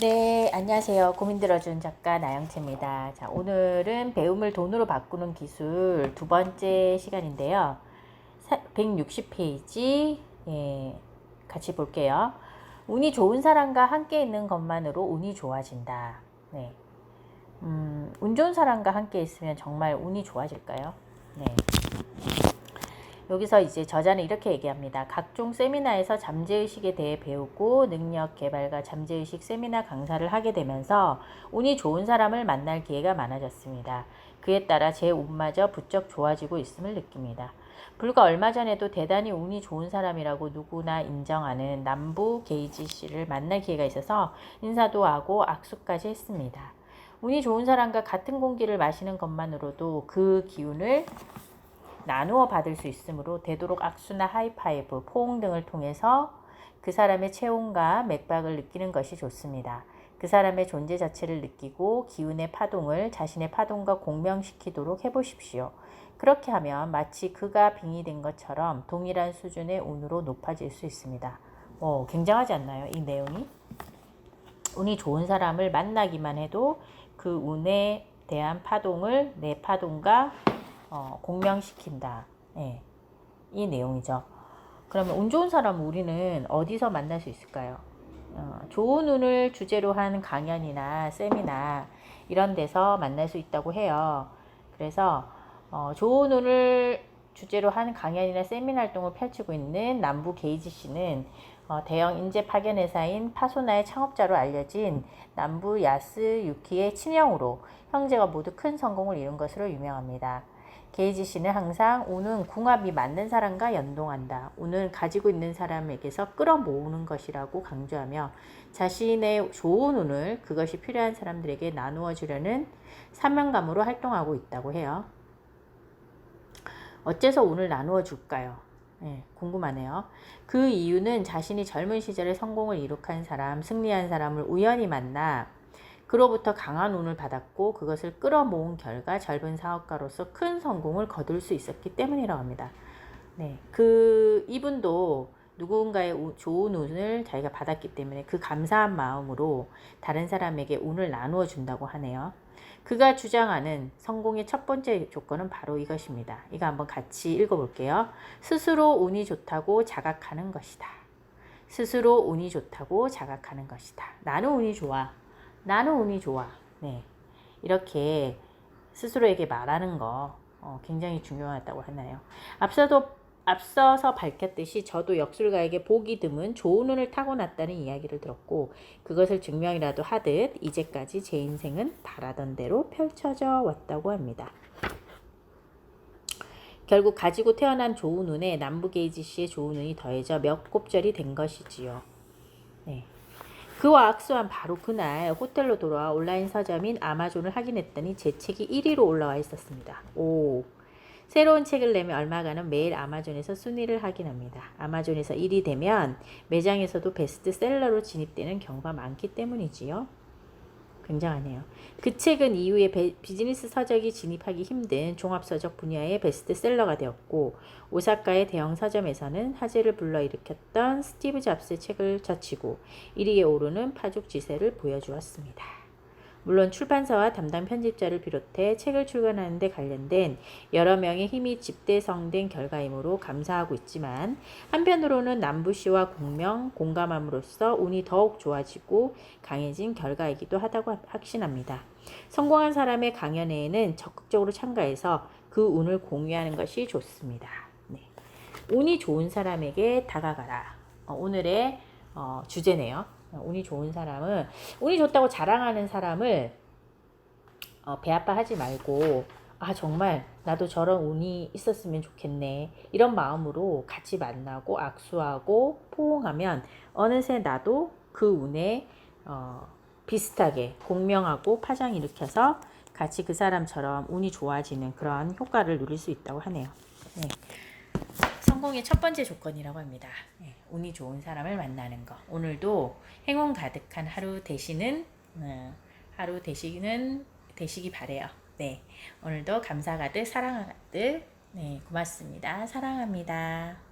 네, 안녕하세요. 고민 들어준 작가 나영채입니다. 자, 오늘은 배움을 돈으로 바꾸는 기술 두 번째 시간인데요. 160페이지, 예, 같이 볼게요. 운이 좋은 사람과 함께 있는 것만으로 운이 좋아진다. 네. 음, 운 좋은 사람과 함께 있으면 정말 운이 좋아질까요? 네. 여기서 이제 저자는 이렇게 얘기합니다. 각종 세미나에서 잠재의식에 대해 배우고 능력 개발과 잠재의식 세미나 강사를 하게 되면서 운이 좋은 사람을 만날 기회가 많아졌습니다. 그에 따라 제 운마저 부쩍 좋아지고 있음을 느낍니다. 불과 얼마 전에도 대단히 운이 좋은 사람이라고 누구나 인정하는 남부 게이지 씨를 만날 기회가 있어서 인사도 하고 악수까지 했습니다. 운이 좋은 사람과 같은 공기를 마시는 것만으로도 그 기운을 나누어 받을 수 있으므로 되도록 악수나 하이파이브, 포옹 등을 통해서 그 사람의 체온과 맥박을 느끼는 것이 좋습니다. 그 사람의 존재 자체를 느끼고 기운의 파동을 자신의 파동과 공명시키도록 해보십시오. 그렇게 하면 마치 그가 빙이 된 것처럼 동일한 수준의 운으로 높아질 수 있습니다. 오, 굉장하지 않나요? 이 내용이? 운이 좋은 사람을 만나기만 해도 그 운에 대한 파동을 내 파동과 어, 공명시킨다. 예, 이 내용이죠. 그러면 운 좋은 사람 우리는 어디서 만날 수 있을까요? 어, 좋은 운을 주제로 한 강연이나 세미나 이런 데서 만날 수 있다고 해요. 그래서 어, 좋은 운을 주제로 한 강연이나 세미나 활동을 펼치고 있는 남부 게이지 씨는 어, 대형 인재 파견 회사인 파소나의 창업자로 알려진 남부 야스 유키의 친형으로 형제가 모두 큰 성공을 이룬 것으로 유명합니다. 게이지 씨는 항상 운은 궁합이 맞는 사람과 연동한다. 운을 가지고 있는 사람에게서 끌어모으는 것이라고 강조하며 자신의 좋은 운을 그것이 필요한 사람들에게 나누어 주려는 사명감으로 활동하고 있다고 해요. 어째서 운을 나누어 줄까요? 네, 궁금하네요. 그 이유는 자신이 젊은 시절에 성공을 이룩한 사람, 승리한 사람을 우연히 만나 그로부터 강한 운을 받았고 그것을 끌어모은 결과 젊은 사업가로서 큰 성공을 거둘 수 있었기 때문이라고 합니다. 네, 그 이분도 누군가의 우, 좋은 운을 자기가 받았기 때문에 그 감사한 마음으로 다른 사람에게 운을 나누어 준다고 하네요. 그가 주장하는 성공의 첫 번째 조건은 바로 이것입니다. 이거 한번 같이 읽어볼게요. 스스로 운이 좋다고 자각하는 것이다. 스스로 운이 좋다고 자각하는 것이다. 나는 운이 좋아. 나는 운이 좋아. 네. 이렇게 스스로에게 말하는 거 어, 굉장히 중요하다고 하나요. 앞서도 앞서서 밝혔듯이 저도 역술가에게 복이 드문 좋은 운을 타고났다는 이야기를 들었고 그것을 증명이라도 하듯 이제까지 제 인생은 바라던 대로 펼쳐져 왔다고 합니다. 결국 가지고 태어난 좋은 운에 남부 게이지 씨의 좋은 운이 더해져 몇 곱절이 된 것이지요. 네. 그와 악수한 바로 그날 호텔로 돌아와 온라인 서점인 아마존을 확인했더니 제 책이 1위로 올라와 있었습니다. 오. 새로운 책을 내면 얼마간은 매일 아마존에서 순위를 확인합니다. 아마존에서 1위 되면 매장에서도 베스트셀러로 진입되는 경우가 많기 때문이지요. 굉장하네요. 그 책은 이후에 배, 비즈니스 서적이 진입하기 힘든 종합서적 분야의 베스트셀러가 되었고 오사카의 대형 서점에서는 화제를 불러일으켰던 스티브 잡스의 책을 젖히고 1위에 오르는 파죽지세를 보여주었습니다. 물론 출판사와 담당 편집자를 비롯해 책을 출간하는 데 관련된 여러 명의 힘이 집대성된 결과이므로 감사하고 있지만 한편으로는 남부시와 공명, 공감함으로써 운이 더욱 좋아지고 강해진 결과이기도 하다고 확신합니다. 성공한 사람의 강연회에는 적극적으로 참가해서 그 운을 공유하는 것이 좋습니다. 네. 운이 좋은 사람에게 다가가라. 어, 오늘의 어, 주제네요. 운이 좋은 사람은 운이 좋다고 자랑하는 사람을 어, 배 아파하지 말고 아 정말 나도 저런 운이 있었으면 좋겠네 이런 마음으로 같이 만나고 악수하고 포옹하면 어느새 나도 그 운에 어, 비슷하게 공명하고 파장 일으켜서 같이 그 사람처럼 운이 좋아지는 그런 효과를 누릴 수 있다고 하네요. 네. 성공의 첫 번째 조건이라고 합니다. 네, 운이 좋은 사람을 만나는 거. 오늘도 행운 가득한 하루 되시는 어, 하루 되시는 되시기 바래요. 네, 오늘도 감사 가득 사랑 가득 네 고맙습니다. 사랑합니다.